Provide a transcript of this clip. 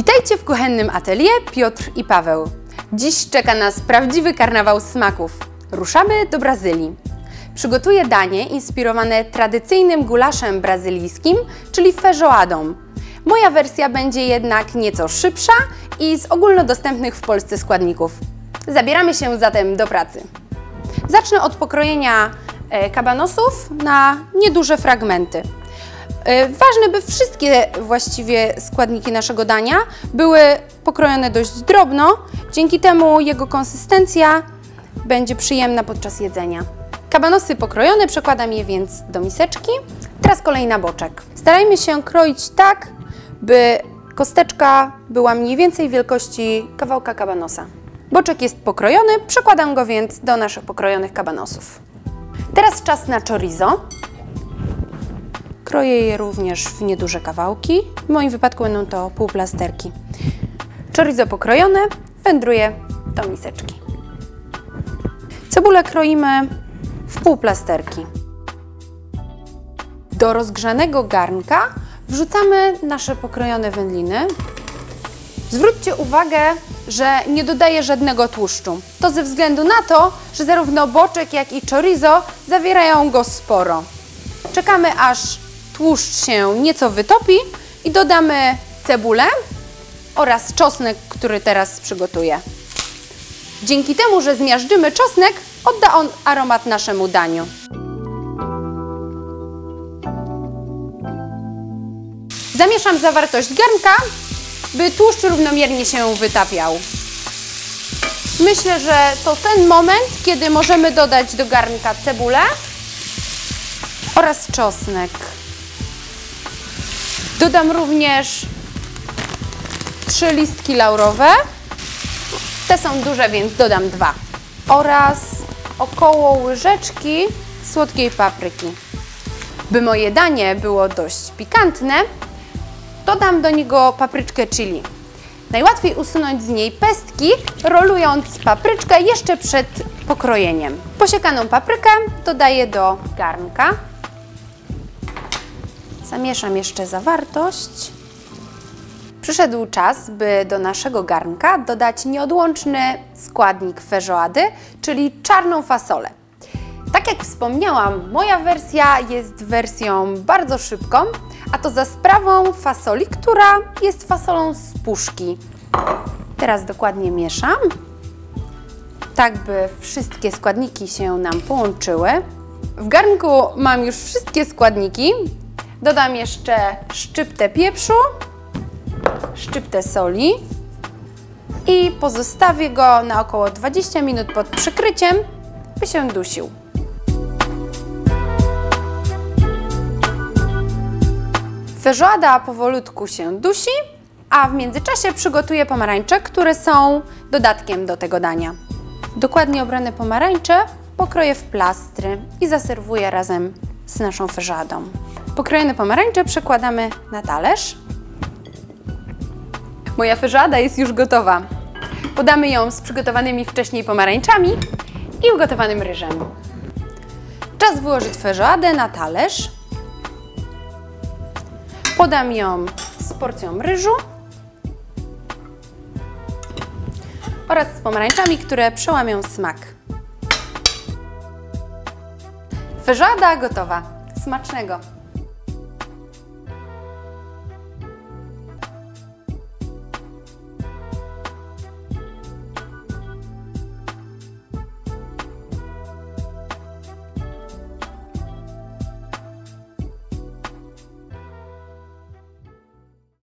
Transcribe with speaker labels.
Speaker 1: Witajcie w kuchennym atelier Piotr i Paweł. Dziś czeka nas prawdziwy karnawał smaków. Ruszamy do Brazylii. Przygotuję danie inspirowane tradycyjnym gulaszem brazylijskim, czyli feijoadą. Moja wersja będzie jednak nieco szybsza i z ogólnodostępnych w Polsce składników. Zabieramy się zatem do pracy. Zacznę od pokrojenia e, kabanosów na nieduże fragmenty. E, ważne, by wszystkie właściwie składniki naszego dania były pokrojone dość drobno, dzięki temu jego konsystencja będzie przyjemna podczas jedzenia. Kabanosy pokrojone, przekładam je więc do miseczki. Teraz kolej na boczek. Starajmy się kroić tak, by kosteczka była mniej więcej wielkości kawałka kabanosa. Boczek jest pokrojony, przekładam go więc do naszych pokrojonych kabanosów. Teraz czas na chorizo. Kroję je również w nieduże kawałki. W moim wypadku będą to półplasterki. Chorizo pokrojone wędruje do miseczki. Cebulę kroimy w półplasterki. Do rozgrzanego garnka wrzucamy nasze pokrojone wędliny. Zwróćcie uwagę, że nie dodaję żadnego tłuszczu. To ze względu na to, że zarówno boczek, jak i chorizo zawierają go sporo. Czekamy aż tłuszcz się nieco wytopi i dodamy cebulę oraz czosnek, który teraz przygotuję. Dzięki temu, że zmiażdżymy czosnek, odda on aromat naszemu daniu. Zamieszam zawartość garnka, by tłuszcz równomiernie się wytapiał. Myślę, że to ten moment, kiedy możemy dodać do garnka cebulę oraz czosnek. Dodam również trzy listki laurowe. Te są duże, więc dodam dwa. Oraz około łyżeczki słodkiej papryki. By moje danie było dość pikantne, dodam do niego papryczkę chili. Najłatwiej usunąć z niej pestki, rolując papryczkę jeszcze przed pokrojeniem. Posiekaną paprykę dodaję do garnka. Zamieszam jeszcze zawartość. Przyszedł czas, by do naszego garnka dodać nieodłączny składnik feijoady, czyli czarną fasolę. Tak jak wspomniałam, moja wersja jest wersją bardzo szybką, a to za sprawą fasoli, która jest fasolą z puszki. Teraz dokładnie mieszam, tak by wszystkie składniki się nam połączyły. W garnku mam już wszystkie składniki. Dodam jeszcze szczyptę pieprzu, szczyptę soli i pozostawię go na około 20 minut pod przykryciem, by się dusił. Feijoada powolutku się dusi, a w międzyczasie przygotuję pomarańcze, które są dodatkiem do tego dania. Dokładnie obrane pomarańcze pokroję w plastry i zaserwuję razem z naszą feijoadą. Pokrojone pomarańcze przekładamy na talerz. Moja feijoada jest już gotowa. Podamy ją z przygotowanymi wcześniej pomarańczami i ugotowanym ryżem. Czas wyłożyć feijoadę na talerz. Podam ją z porcją ryżu oraz z pomarańczami, które przełamią smak. Feijoada gotowa. Smacznego!